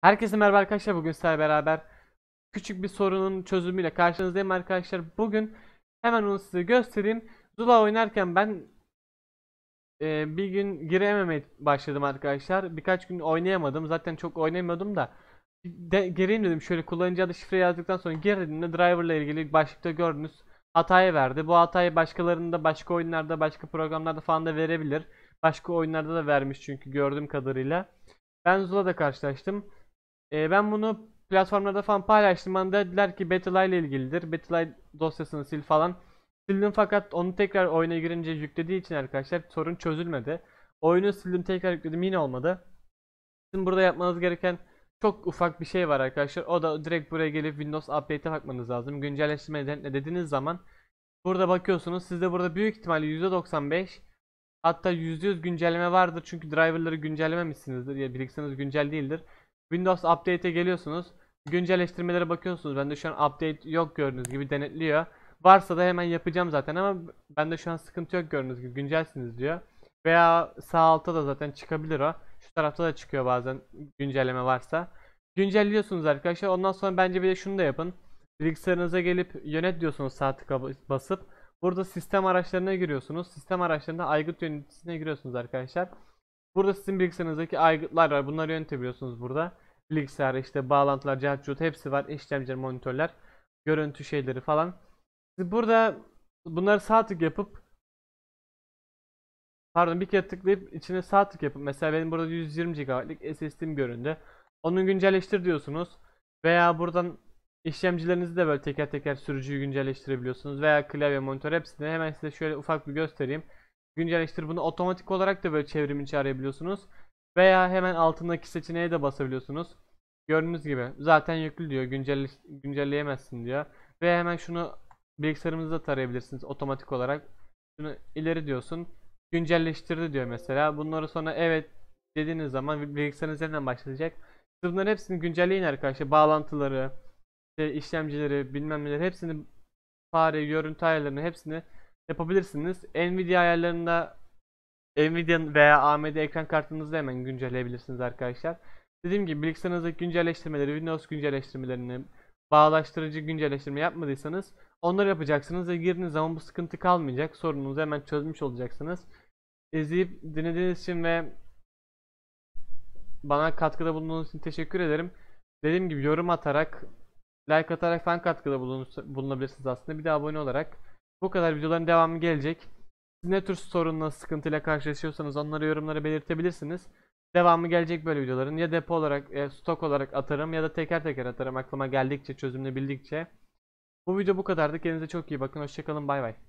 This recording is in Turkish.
Herkese merhaba arkadaşlar bugün sizlerle beraber küçük bir sorunun çözümüyle karşınızdayım arkadaşlar. Bugün hemen onu size göstereyim. Zula oynarken ben e, bir gün girememeye başladım arkadaşlar. Birkaç gün oynayamadım. Zaten çok oynamıyordum da. De, gireyim dedim şöyle kullanıcı adı şifre yazdıktan sonra girdiğimde driverla ilgili başlıkta gördünüz hatayı verdi. Bu hatayı başkalarında başka oyunlarda başka programlarda falan da verebilir. Başka oyunlarda da vermiş çünkü gördüğüm kadarıyla. Ben Zula'da karşılaştım. E, ben bunu platformlarda falan paylaştım. Bana dediler ki Battle ile ilgilidir. Battle dosyasını sil falan. Sildim fakat onu tekrar oyuna girince yüklediği için arkadaşlar sorun çözülmedi. Oyunu sildim tekrar yükledim yine olmadı. Sizin burada yapmanız gereken çok ufak bir şey var arkadaşlar. O da direkt buraya gelip Windows Update'e bakmanız lazım. Güncelleştirme ne dediğiniz zaman burada bakıyorsunuz. Sizde burada büyük ihtimalle %95 hatta %100 güncelleme vardır. Çünkü driverları güncellememişsinizdir ya bilgisayarınız güncel değildir. Windows Update'e geliyorsunuz. Güncelleştirmelere bakıyorsunuz. Bende şu an update yok gördüğünüz gibi denetliyor. Varsa da hemen yapacağım zaten ama bende şu an sıkıntı yok gördüğünüz gibi güncelsiniz diyor. Veya sağ altta da zaten çıkabilir o. Şu tarafta da çıkıyor bazen güncelleme varsa. Güncelliyorsunuz arkadaşlar. Ondan sonra bence bir de şunu da yapın. Bilgisayarınıza gelip yönet diyorsunuz sağ tıka basıp. Burada sistem araçlarına giriyorsunuz. Sistem araçlarında aygıt yöneticisine giriyorsunuz arkadaşlar. Burada sizin bilgisayarınızdaki aygıtlar var. Bunları yönetebiliyorsunuz burada. Bilgisayar işte bağlantılar, cihaz, hepsi var. İşlemciler, monitörler, görüntü şeyleri falan. Siz burada bunları sağ tık yapıp pardon bir kere tıklayıp içine sağ tık yapıp mesela benim burada 120 GB'lık SSD'm göründü. Onu güncelleştir diyorsunuz. Veya buradan işlemcilerinizi de böyle teker teker sürücüyü güncelleştirebiliyorsunuz. Veya klavye, monitör hepsini hemen size şöyle ufak bir göstereyim. Güncelleştir bunu otomatik olarak da böyle çevrim içi arayabiliyorsunuz. Veya hemen altındaki seçeneğe de basabiliyorsunuz. Gördüğünüz gibi zaten yüklü diyor. Güncelle güncelleyemezsin diyor. Ve hemen şunu bilgisayarımızda tarayabilirsiniz otomatik olarak. Şunu ileri diyorsun. Güncelleştirdi diyor mesela. Bunları sonra evet dediğiniz zaman bilgisayarınız yeniden başlayacak. Bunların hepsini güncelleyin arkadaşlar. Bağlantıları, işte işlemcileri, bilmem neler hepsini fare, görüntü ayarlarını hepsini yapabilirsiniz. Nvidia ayarlarında Nvidia veya AMD ekran kartınızda hemen güncelleyebilirsiniz arkadaşlar. Dediğim gibi bilgisayarınızdaki güncelleştirmeleri, Windows güncelleştirmelerini, bağlaştırıcı güncelleştirme yapmadıysanız onları yapacaksınız ve girdiğiniz zaman bu sıkıntı kalmayacak. Sorununuzu hemen çözmüş olacaksınız. İzleyip dinlediğiniz için ve bana katkıda bulunduğunuz için teşekkür ederim. Dediğim gibi yorum atarak, like atarak falan katkıda bulunabilirsiniz aslında. Bir de abone olarak. Bu kadar videoların devamı gelecek. Siz ne tür sorunla, sıkıntıyla karşılaşıyorsanız onları yorumlara belirtebilirsiniz. Devamı gelecek böyle videoların. Ya depo olarak, ya stok olarak atarım ya da teker teker atarım aklıma geldikçe, çözümünü bildikçe. Bu video bu kadardı. Kendinize çok iyi bakın. Hoşçakalın. Bay bay.